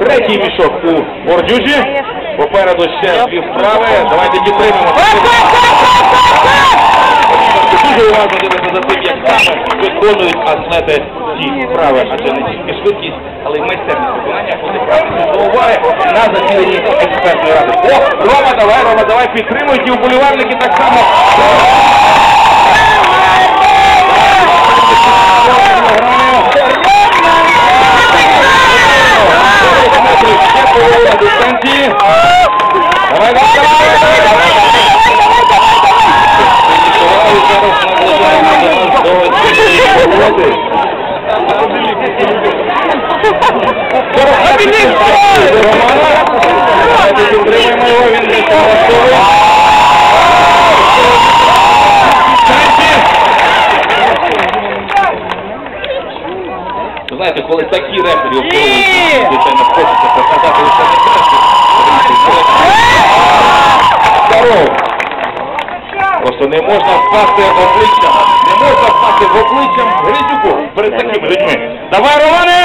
Третій мішок у бордюжі. Попереду ще дві справи. Давайте дітримемо. Дуже уважно дивитися за тим, як саме виконують атлети ці справи, Адже не тільки швидкість, але й майстерність виконання вони працюють. до уваги на засіданні експертної ради. О, Рома, давай, Рома, давай, підтримують і вболівальники так само. Ще половина дистанції. Давай, давай, давай, давай, давай. Фінішували зараз наближаємо до підтримуємо його, він не. Ви Знаєте, коли такі рефері обговорюють, звичайно, хочеться показати лише Здорово! Просто не можна впасти обличчям, не можна впасти в обличчям Гризюку перед такими людьми. Давай, Романе!